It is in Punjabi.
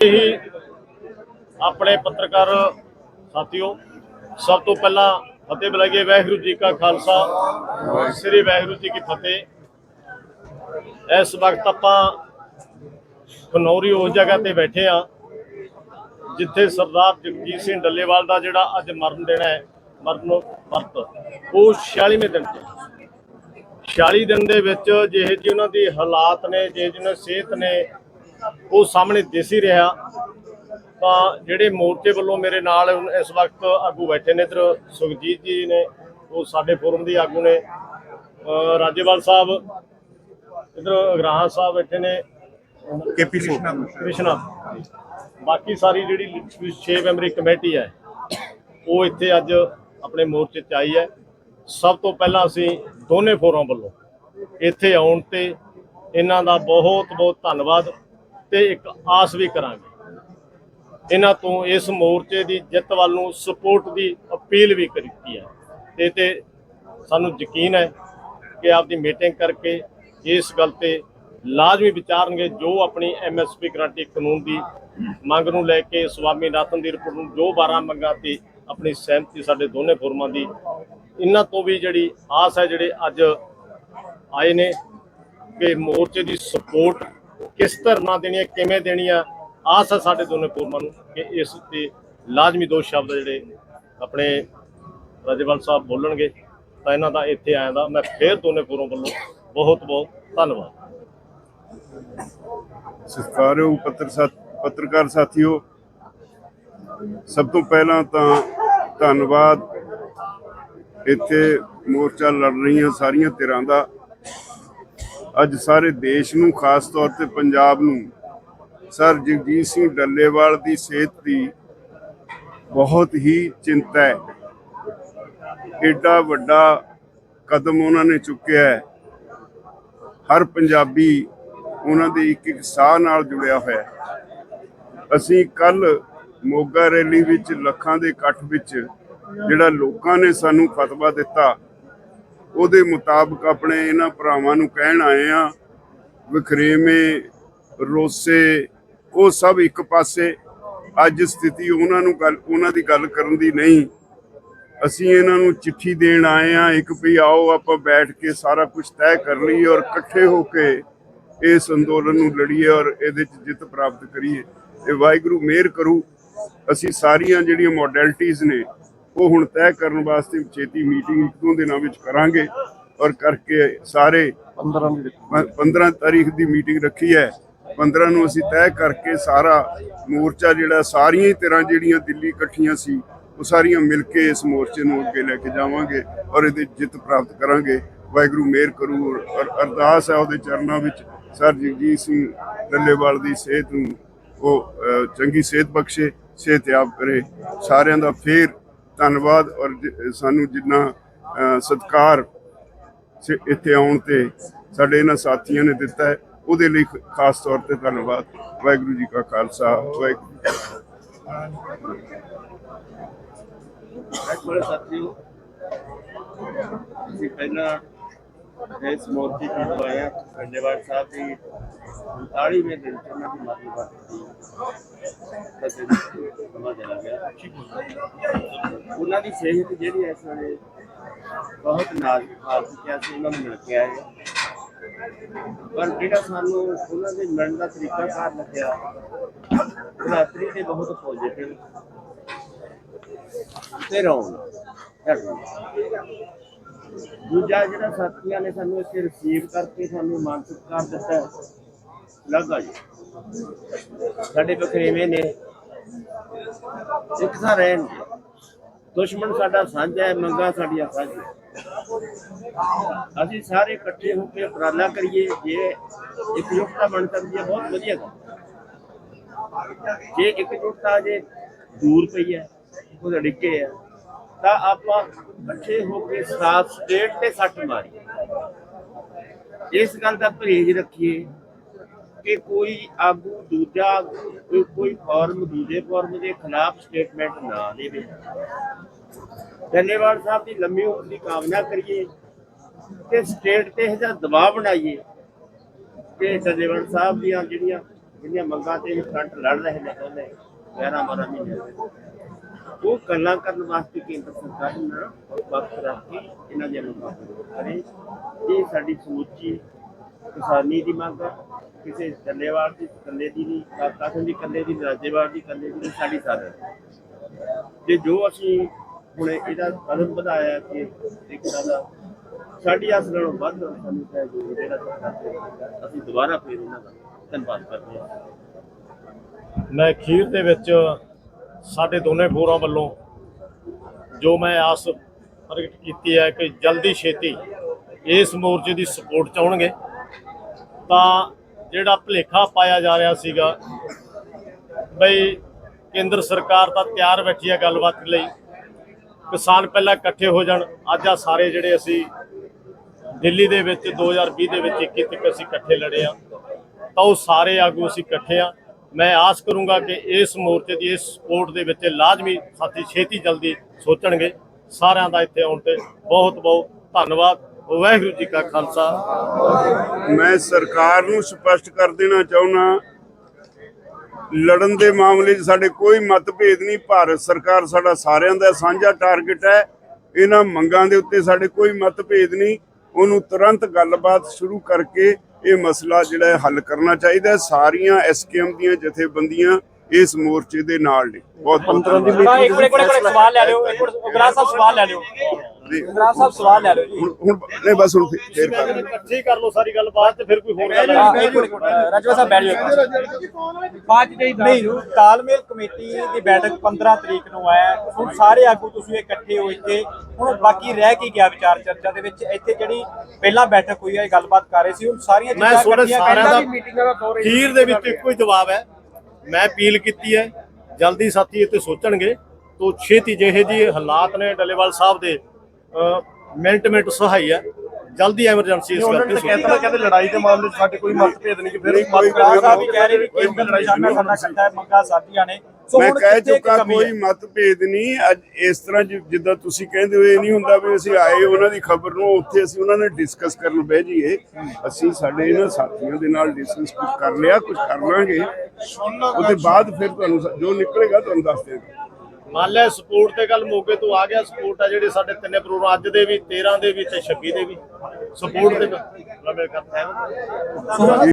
ਹੀ ਆਪਣੇ ਪੱਤਰਕਾਰ ਸਾਥੀਓ, ਸਭ ਤੋਂ ਪਹਿਲਾਂ ਫਤਿਹ ਬੁਲਾਈਏ ਵਾਹਿਗੁਰੂ ਜੀ ਕਾ ਖਾਲਸਾ, ਸ੍ਰੀ ਵਾਹਿਗੁਰੂ ਜੀ ਕੀ ਫਤਿਹ। ਇਸ ਵਕਤ ਆਪਾਂ ਖਨੌਰੀ ਉਸ ਜਗ੍ਹਾ ਤੇ ਬੈਠੇ ਆ ਜਿੱਥੇ ਸਰਦਾਰ ਜਗਜੀਤ ਸਿੰਘ ਡੱਲੇਵਾਲ ਦਾ ਜਿਹੜਾ ਅੱਜ ਮਰਨ ਦਿਨ ਹੈ, ਮਰਨ ਵਰਤ, ਉਹ 46ਵੇਂ ਦਿਨ ਤੇ। 46 ਦਿਨ ਦੇ ਵਿੱਚ ਜਿਹੇ ਜਿਹੇ ਉਹਨਾਂ ਦੀ ਹਾਲਾਤ ਨੇ, ਜਿਹੇ ਜਿਹੇ ਸਿਹਤ ਨੇ ਉਹ ਸਾਹਮਣੇ ਦਿਸ ਹੀ ਰਿਹਾ। ਤਾਂ ਜਿਹੜੇ ਮੋਰਚੇ ਵੱਲੋਂ ਮੇਰੇ ਨਾਲ ਇਸ ਵਕਤ ਆਗੂ ਬੈਠੇ ਨੇ ਇਧਰ ਸੁਖਜੀਤ ਜੀ ਨੇ ਉਹ ਸਾਡੇ ਫੋਰਮ ਦੇ ਆਗੂ ਨੇ। ਰਾਜੇਵਾਲ ਸਾਹਿਬ ਇਧਰ ਅਗਰਾਹਾਂ ਸਾਹਿਬ ਬੈਠੇ ਨੇ। ਕੇਪੀ ਸਿੰਘ ਕ੍ਰਿਸ਼ਨਾ ਬਾਕੀ ਸਾਰੀ ਜਿਹੜੀ 6 ਮੈਂਬਰੀ ਕਮੇਟੀ ਹੈ ਉਹ ਇੱਥੇ ਅੱਜ ਆਪਣੇ ਮੋਰਚੇ 'ਚ ਆਈ ਹੈ। ਸਭ ਤੋਂ ਪਹਿਲਾਂ ਅਸੀਂ ਦੋਨੇ ਫੋਰਮ ਵੱਲੋਂ ਇੱਥੇ ਆਉਣ ਤੇ ਇਹਨਾਂ ਦਾ ਬਹੁਤ ਬਹੁਤ ਧੰਨਵਾਦ। ਤੇ ਇੱਕ ਆਸ ਵੀ ਕਰਾਂਗੇ। ਇਹਨਾਂ ਤੋਂ ਇਸ ਮੋਰਚੇ ਦੀ ਜਿੱਤ ਵੱਲ ਨੂੰ ਸਪੋਰਟ ਦੀ ਅਪੀਲ ਵੀ ਕੀਤੀ ਹੈ। ਤੇ ਤੇ ਸਾਨੂੰ ਯਕੀਨ ਹੈ ਕਿ ਆਪਦੀ ਮੀਟਿੰਗ ਕਰਕੇ ਇਸ ਗੱਲ ਤੇ ਲਾਜ਼ਮੀ ਵਿਚਾਰਨਗੇ, ਜੋ ਆਪਣੀ ਐਮਐਸਪੀ ਗਰੰਟੀ ਕਾਨੂੰਨ ਦੀ ਮੰਗ ਨੂੰ ਲੈ ਕੇ ਸਵਾਮੀਨਾਥਨ ਦੀ ਰਿਪੋਰਟ ਨੂੰ ਜੋ 12 ਮੰਗਾਂ ਤੇ ਆਪਣੀ ਸਹਿਮਤੀ ਸਾਡੇ ਦੋਨੇ ਫੋਰਮਾਂ ਦੀ, ਇਹਨਾਂ ਤੋਂ ਵੀ ਜਿਹੜੀ ਆਸ ਹੈ, ਜਿਹੜੇ ਅੱਜ ਆਏ ਨੇ ਕਿ ਮੋਰਚੇ ਦੀ ਸਪੋਰਟ ਕਿਸ ਧਰਨਾ ਦੇਣੀ ਹੈ ਕਿਵੇਂ ਦੇਣੀ ਆ ਆਸ ਹੈ ਸਾਡੇ ਦੋਨੇ ਫੋਰਮਾਂ ਨੂੰ ਕਿ ਇਸ ਤੇ ਲਾਜ਼ਮੀ ਦੋ ਸ਼ਬਦ ਜਿਹੜੇ ਆਪਣੇ ਰਾਜੇਵਾਲ ਸਾਹਿਬ ਬੋਲਣਗੇ, ਤਾਂ ਇਹਨਾਂ ਦਾ ਇੱਥੇ ਆਇਆ ਦਾ ਮੈਂ ਫੇਰ ਦੋਨੇ ਫੋਰਮ ਵੱਲੋਂ ਬਹੁਤ ਬਹੁਤ ਧੰਨਵਾਦ। ਸਤਿਕਾਰਯੋਗ ਪੱਤਰ ਸਾਥ ਪੱਤਰਕਾਰ ਸਾਥੀਓ, ਸਭ ਤੋਂ ਪਹਿਲਾਂ ਤਾਂ ਧੰਨਵਾਦ। ਇੱਥੇ ਮੋਰਚਾ ਲੜ ਰਹੀਆਂ ਸਾਰੀਆਂ ਧਿਰਾਂ ਦਾ ਅੱਜ ਸਾਰੇ ਦੇਸ਼ ਨੂੰ, ਖਾਸ ਤੌਰ ਤੇ ਪੰਜਾਬ ਨੂੰ, ਸਰ ਜਗਜੀਤ ਸਿੰਘ ਡੱਲੇਵਾਲ ਦੀ ਸਿਹਤ ਦੀ ਬਹੁਤ ਹੀ ਚਿੰਤਾ ਹੈ। ਏਡਾ ਵੱਡਾ ਕਦਮ ਉਹਨਾਂ ਨੇ ਚੁੱਕਿਆ ਹੈ। ਹਰ ਪੰਜਾਬੀ ਉਹਨਾਂ ਦੇ ਇੱਕ ਇੱਕ ਸਾਹ ਨਾਲ ਜੁੜਿਆ ਹੋਇਆ ਅਸੀਂ ਕੱਲ ਮੋਗਾ ਰੈਲੀ ਵਿੱਚ ਲੱਖਾਂ ਦੇ ਇਕੱਠ ਵਿੱਚ, ਜਿਹੜਾ ਲੋਕਾਂ ਨੇ ਸਾਨੂੰ ਫਤਵਾ ਦਿੱਤਾ ਉਹਦੇ ਮੁਤਾਬਕ ਆਪਣੇ ਇਹਨਾਂ ਭਰਾਵਾਂ ਨੂੰ ਕਹਿਣ ਆਏ ਆ ਵਖਰੇਵੇਂ, ਰੋਸੇ, ਉਹ ਸਭ ਇੱਕ ਪਾਸੇ। ਅੱਜ ਸਥਿਤੀ ਉਹਨਾਂ ਨੂੰ ਗੱਲ, ਉਹਨਾਂ ਦੀ ਗੱਲ ਕਰਨ ਦੀ ਨਹੀਂ। ਅਸੀਂ ਇਹਨਾਂ ਨੂੰ ਚਿੱਠੀ ਦੇਣ ਆਏ ਆ ਇੱਕ ਵੀ ਆਓ, ਆਪਾਂ ਬੈਠ ਕੇ ਸਾਰਾ ਕੁਝ ਤੈਅ ਕਰ ਲਈਏ ਔਰ ਇਕੱਠੇ ਹੋ ਕੇ ਇਸ ਅੰਦੋਲਨ ਨੂੰ ਲੜੀਏ ਔਰ ਇਹਦੇ 'ਚ ਜਿੱਤ ਪ੍ਰਾਪਤ ਕਰੀਏ। ਇਹ ਵਾਹਿਗੁਰੂ ਮਿਹਰ ਕਰੂ। ਅਸੀਂ ਸਾਰੀਆਂ ਜਿਹੜੀਆਂ ਮੋਡੈਲਿਟੀਆਂ ਨੇ ਉਹ ਹੁਣ ਤੈਅ ਕਰਨ ਵਾਸਤੇ ਛੇਤੀ ਮੀਟਿੰਗ ਦੋ ਦਿਨਾਂ ਵਿੱਚ ਕਰਾਂਗੇ ਔਰ ਕਰਕੇ ਸਾਰੇ 15 ਦੀ 15 ਤਾਰੀਖ ਦੀ ਮੀਟਿੰਗ ਰੱਖੀ ਹੈ। 15 ਨੂੰ ਅਸੀਂ ਤੈਅ ਕਰਕੇ ਸਾਰਾ ਮੋਰਚਾ ਜਿਹੜਾ ਸਾਰੀਆਂ ਹੀ ਤਰ੍ਹਾਂ ਜਿਹੜੀਆਂ ਦਿੱਲੀ ਇਕੱਠੀਆਂ ਸੀ ਉਹ ਸਾਰੀਆਂ ਮਿਲ ਕੇ ਇਸ ਮੋਰਚੇ ਨੂੰ ਅੱਗੇ ਲੈ ਕੇ ਜਾਵਾਂਗੇ ਔਰ ਇਹਦੇ ਜਿੱਤ ਪ੍ਰਾਪਤ ਕਰਾਂਗੇ। ਵਾਹਿਗੁਰੂ ਮਿਹਰ ਕਰੂ ਔਰ ਅਰਦਾਸ ਹੈ ਉਹਦੇ ਚਰਨਾਂ ਵਿੱਚ। ਸਰ ਜਗਜੀਤ ਸਿੰਘ ਡੱਲੇਵਾਲ ਦੀ ਸਿਹਤ ਨੂੰ ਉਹ ਚੰਗੀ ਸਿਹਤ ਬਖਸ਼ੇ ਸਿਹਤਯਾਬ ਕਰੇ। ਸਾਰਿਆਂ ਦਾ ਫੇਰ ਧੰਨਵਾਦ ਔਰ ਸਾਨੂੰ ਜਿੰਨਾ ਅਹ, ਇੱਥੇ ਆਉਣ ਤੇ ਸਾਡੇ ਇਹਨਾਂ ਸਾਥੀਆਂ ਨੇ ਦਿੱਤਾ ਹੈ ਉਹਦੇ ਲਈ ਖਾਸ ਤੌਰ ਤੇ ਧੰਨਵਾਦ। ਵਾਹਿਗੁਰੂ ਜੀ ਕਾ ਖਾਲਸਾ ਵਾਹਿਗੁਰੂ ਜੀ ਸਾਥੀਓ ਅਸੀਂ ਪਹਿਲਾਂ ਇਸ ਮੂਰਤੀ ਦੀ ਦਵਾਇਆ ਧੰਨਵਾਦ ਸਾਹਿਬ ਦੀ 39ਵੇਂ ਦਿਨ ਤੇ ਉਹਨਾਂ ਦੀ ਮਾਤੀ ਬਾਤ ਸਮਾਂ ਚਲਾ ਗਿਆ ਉਹਨਾਂ ਦੀ ਸਿਹਤ ਜਿਹੜੀ ਇਸ ਵੇਲੇ ਬਹੁਤ ਨਾਜ਼ੁਕ ਹਾਲਤ ਚ ਅਸੀਂ ਉਹਨਾਂ ਨੂੰ ਮਿਲ ਕੇ ਆਏ। ਪਰ ਜਿਹੜਾ ਸਾਨੂੰ ਉਹਨਾਂ ਦੇ ਮਿਲਣ ਦਾ ਤਰੀਕਾ ਕਾਰ ਲੱਗਿਆ ਰਾਤਰੀ ਤੇ ਬਹੁਤ ਪੋਜ਼ਿਟਿਵ ਤੇ ਰੌਣ ਦੂਜਾ ਜਿਹੜਾ ਸਾਥੀਆਂ ਨੇ ਸਾਨੂੰ ਇੱਥੇ ਰਿਸੀਵ ਕਰਕੇ ਸਾਨੂੰ ਮਾਨਸਿਕ ਕਰ ਦਿੱਤਾ ਲੱਗਾ ਜੀ ਸਾਡੇ ਬਖਰੇਵੇਂ ਨੇ। ਇੱਕ ਥਾਂ ਰਹਿਣਗੇ ਦੁਸ਼ਮਣ ਸਾਡਾ ਸਾਂਝਾ ਹੈ ਮੰਗਾ ਸਾਡੀਆਂ ਸਾਂਝੀਆਂ। ਅਸੀਂ ਸਾਰੇ ਇਕੱਠੇ ਹੋ ਕੇ ਉਪਰਾਲਾ ਕਰੀਏ ਜੇ ਇਕਜੁੱਟਤਾ ਬਣ ਸਕਦੀ ਹੈ ਬਹੁਤ ਵਧੀਆ ਗੱਲ। ਜੇ ਇਕਜੁੱਟਤਾ ਜੇ ਦੂਰ ਪਈ ਹੈ ਉਹਦੇ ਡਿੱਗੇ ਆ ਤਾਂ ਆਪਾਂ ਇਕੱਠੇ ਹੋ ਕੇ ਸਾਥ ਸਟੇਟ ਤੇ ਸੱਟ ਮਾਰੀਏ। ਇਸ ਗੱਲ ਦਾ ਪਰਹੇਜ਼ ਰੱਖੀਏ। ਕਿ ਕੋਈ ਆਗੂ ਦੂਜਾ ਆਗੂ, ਕੋਈ ਫਾਰਮ ਦੂਜੇ ਫਾਰਮ ਦੇ ਖਿਲਾਫ ਸਟੇਟਮੈਂਟ ਨਾ ਦੇਵੇ। ਧੰਨਵਾਦ ਸਾਹਿਬ ਦੀ ਲੰਮੀ ਉਮਰ ਦੀ ਕਾਮਨਾ ਕਰੀਏ ਤੇ ਸਟੇਟ ਤੇ ਇਹਦਾ ਦਬਾਅ ਬਣਾਈਏ। ਕਿ ਧੰਨਵਾਦ ਸਾਹਿਬ ਦੀਆਂ ਜਿਹੜੀਆਂ ਜਿਹੜੀਆਂ ਮੰਗਾਂ ਤੇ ਫਰੰਟ ਲੜ ਰਹੇ ਨੇ ਦੋਨੇ 11 12 ਮਹੀਨੇ। ਉਹ ਗੱਲਾਂ ਕਰਨ ਵਾਸਤੇ ਕੇਂਦਰ ਸਰਕਾਰ ਨੂੰ ਵਕਤ ਰੱਖ ਕੇ ਇਹਨਾਂ ਦੀਆਂ ਮੰਗਾਂ ਕਰੇ। ਇਹ ਸਾਡੀ ਸਮੁੱਚੀ ਕਿਸਾਨੀ ਦੀ ਮੰਗ ਹੈ। ਕਿਸੇ ਕੱਲੇਵਾਲ ਦੀ, ਕੱਲੇ ਦੀ ਨਹੀਂ, ਕਾਕਾ ਦੀ ਕੱਲੇ ਦੀ, ਰਾਜੇਵਾਲ ਦੀ, ਕੱਲੇ ਦੀ ਨਹੀਂ, ਸਾਡੀ ਸਾਰੇ ਤੇ ਜੋ ਅਸੀਂ ਹੁਣ ਇਹਦਾ ਕਦਮ ਵਧਾਇਆ ਕਿ ਇੱਕ ਦਾ ਸਾਡੀ ਆਸ ਨਾਲੋਂ ਵੱਧ ਸਾਨੂੰ ਸਹਿਯੋਗ ਜਿਹੜਾ ਸਰਕਾਰ ਅਸੀਂ ਦੁਬਾਰਾ ਫਿਰ ਉਹਨਾਂ ਦਾ ਧੰਨਵਾਦ ਕਰਦੇ ਹਾਂ। ਮੈਂ ਖੀਰ ਦੇ ਵਿੱਚ ਸਾਡੇ ਦੋਨੇ ਫੋਰਾਂ ਵੱਲੋਂ ਜੋ ਮੈਂ ਆਸ ਪ੍ਰਗਟ ਕੀਤੀ ਹੈ ਕਿ ਜਲਦੀ ਛੇਤੀ ਇਸ ਮੋਰਚੇ ਦੀ ਸਪੋਰਟ ਚਾਹਣਗੇ ਤਾਂ ਜਿਹੜਾ ਭਲੇਖਾ ਪਾਇਆ ਜਾ ਰਿਹਾ ਸੀਗਾ, ਬਈ ਕੇਂਦਰ ਸਰਕਾਰ ਤਾਂ ਤਿਆਰ ਬੈਠੀ ਹੈ ਗੱਲਬਾਤ ਲਈ। ਕਿਸਾਨ ਪਹਿਲਾਂ ਇਕੱਠੇ ਹੋ ਜਾਣ। ਅੱਜ ਆ ਸਾਰੇ ਜਿਹੜੇ ਅਸੀਂ ਦਿੱਲੀ ਦੇ ਵਿੱਚ 2020 ਦੇ ਵਿੱਚ 21 ਤੱਕ ਅਸੀਂ ਇਕੱਠੇ ਲੜੇ ਆ। ਤਾਂ ਉਹ ਸਾਰੇ ਆਗੂ ਅਸੀਂ ਇਕੱਠੇ ਆ। ਮੈਂ ਆਸ ਕਰੂੰਗਾ ਕਿ ਇਸ ਮੋਰਚੇ ਦੀ, ਇਸ ਸਪੋਰਟ ਦੇ ਵਿੱਚ ਲਾਜ਼ਮੀ ਸਾਥੀ ਛੇਤੀ ਜਲਦੀ ਸੋਚਣਗੇ। ਸਾਰਿਆਂ ਦਾ ਇੱਥੇ ਆਉਣ ਤੇ ਬਹੁਤ ਬਹੁਤ ਧੰਨਵਾਦ। ਵਾਹਿਗੁਰੂ ਜੀ ਕਾ ਖਾਲਸਾ। ਮੈਂ ਸਰਕਾਰ ਨੂੰ ਸਪਸ਼ਟ ਕਰ ਦੇਣਾ ਚਾਹੁੰਦਾ ਲੜਨ ਦੇ ਮਾਮਲੇ 'ਚ ਸਾਡੇ ਕੋਈ ਮਤਭੇਦ ਨਹੀਂ, ਭਾਰਤ ਸਰਕਾਰ ਸਾਡਾ ਸਾਰਿਆਂ ਦਾ ਸਾਂਝਾ ਟਾਰਗੇਟ ਹੈ। ਇਹਨਾਂ ਮੰਗਾਂ ਦੇ ਉੱਤੇ ਸਾਡੇ ਕੋਈ ਮਤਭੇਦ ਨਹੀਂ। ਉਹਨੂੰ ਤੁਰੰਤ ਗੱਲਬਾਤ ਸ਼ੁਰੂ ਕਰਕੇ ਇਹ ਮਸਲਾ ਜਿਹੜਾ ਹੱਲ ਕਰਨਾ ਚਾਹੀਦਾ ਹੈ। ਸਾਰੀਆਂ ਐਸਕੇਐਮ ਦੀਆਂ ਜਥੇਬੰਦੀਆਂ ਇਸ ਮੋਰਚੇ ਦੇ ਨਾਲ ਨੇ। ਬਹੁਤ ਬਹੁਤ ਧੰਨਵਾਦ। ਹਾਂ ਇੱਕ ਮਿੰਟ ਇੱਕ ਮਿੰਟ ਇੱਕ ਮਿੰਟ ਸਵਾਲ ਲੈ ਲਿਓ। ਇੱਕ ਮਿੰਟ ਉਗਰਾ ਸਾਹਿਬ ਸਵਾਲ ਲੈ ਲਿਓ। ਜੀ, ਉਗਰਾ ਸਾਹਿਬ ਸਵਾਲ ਲੈ ਲਿਓ ਜੀ। ਹੁਣ ਹੁਣ ਨਹੀਂ ਬਸ ਹੁਣ ਫੇਰ- ਕਰ ਇਕੱਠੇ ਹੀ ਕਰ ਲਓ ਸਾਰੀ ਗੱਲ ਬਾਅਦ ਤੇ ਫਿਰ ਕੋਈ ਹੋਰ ਗੱਲ ਹਾਂ, ਰਾਜਵਾ ਸਾਹਿਬ ਬੈਠ ਜਾਓ ਬਾਅਦ ਜੀ ਨਹੀਂ ਤਾਲਮੇਲ ਕਮੇਟੀ ਦੀ ਬੈਠਕ 15 ਤਰੀਕ ਨੂੰ ਹੈ ਹੁਣ ਸਾਰੇ ਆਗੂ ਤੁਸੀਂ ਇਕੱਠੇ ਹੋ ਇੱਥੇ। ਹੁਣ ਬਾਕੀ ਰਹਿ ਕੀ ਗਿਆ ਵਿਚਾਰ ਚਰਚਾ ਦੇ ਵਿੱਚ? ਇੱਥੇ ਜਿਹੜੀ ਪਹਿਲਾਂ ਬੈਠਕ ਹੋਈ ਹੈ ਇਹ ਗੱਲਬਾਤ ਕਰ ਰਹੇ ਸੀ। ਹੁਣ ਸਾਰੀਆਂ ਮੈਂ ਚੀਜ਼ਾਂ ਇਕੱਠੀਆਂ ਪਹਿਲਾਂ ਦਾ ਮੀਟਿੰਗਾਂ ਦਾ ਦੌਰ ਖੀਰ ਦੇ ਵਿੱਚ ਇੱਕੋ ਹੀ ਜਵਾਬ ਹੈ। ਮੈਂ ਅਪੀਲ ਕੀਤੀ ਹੈ ਜਲਦੀ ਸਾਥੀ ਇੱਥੇ ਸੋਚਣਗੇ। ਤੋਂ ਛੇਤੀ ਜਿਹੇ ਜੀ ਹਾਲਾਤ ਨੇ ਡੱਲੇਵਾਲ ਸਾਹਿਬ ਦੇ ਮਿੰਟ ਮਿੰਟ ਸਹਾਈ ਹੈ। ਜਲਦੀ ਐਮਰਜੈਂਸੀ ਇਸ ਕਰਕੇ ਸੋਚੋ। ਕਹਿੰਦੇ ਲੜਾਈ ਦੇ ਮਾਮਲੇ 'ਚ ਸਾਡੇ ਕੋਈ ਮਤਭੇਦ ਨਹੀਂ ਕਿ ਫਿਰ ਉਗਰਾ ਸਾਹਿਬ ਵੀ ਕਹਿ ਰਹੇ ਵੀ ਕੋਈ ਕੇਂਦਰ ਲੜਾਈ ਸਾਡਾ ਇਕੱਠਾ ਹੈ ਮੰਗਾ ਸਾਥੀਆਂ ਨੇ। ਮੈਂ ਕਹਿ ਚੁੱਕਾ ਕੋਈ? ਮਤਭੇਦ ਨਹੀਂ ਅੱਜ ਇਸ ਤਰ੍ਹਾਂ ਜਿੱਦਾਂ ਤੁਸੀਂ ਕਹਿੰਦੇ ਹੋ ਇਹ ਨਹੀਂ ਹੁੰਦਾ ਵੀ ਅਸੀਂ ਆਏ ਉਹਨਾਂ ਦੀ ਖਬਰ ਨੂੰ ਉੱਥੇ ਅਸੀਂ ਉਹਨਾਂ ਨੇ ਡਿਸਕਸ ਕਰਨ ਬਹਿ ਜਾਈਏ। ਅਸੀਂ ਸਾਡੇ ਇਹਨਾਂ ਸਾਥੀਆਂ ਦੇ ਨਾਲ ਡਿਸਕਸ ਕੁਝ ਕਰ ਲਿਆ ਕੁਝ ਕਰ ਲਾਂਗੇ। ਉਹਦੇ ਬਾਅਦ ਫਿਰ ਤੁਹਾਨੂੰ ਜੋ ਨਿਕਲੇਗਾ ਤੁਹਾਨੂੰ ਦੱਸ ਦੇਵਾਂਗੇ ਮੰਨ ਸਪੋਰਟ ਤੇ ਗੱਲ ਮੌਕੇ ਤੋਂ ਆ ਗਿਆ ਸਪੋਰਟ ਆ ਜਿਹੜੇ ਸਾਡੇ ਤਿੰਨੇ ਪ੍ਰੋਗਰਾਮ ਅੱਜ ਦੇ ਵੀ 13 ਦੇ ਵੀ ਤੇ 26 ਦੇ ਵੀ। ਸਪੋਰਟ ਦੇ ਮੇਰੇ ਕਰਦਾ ਹੈ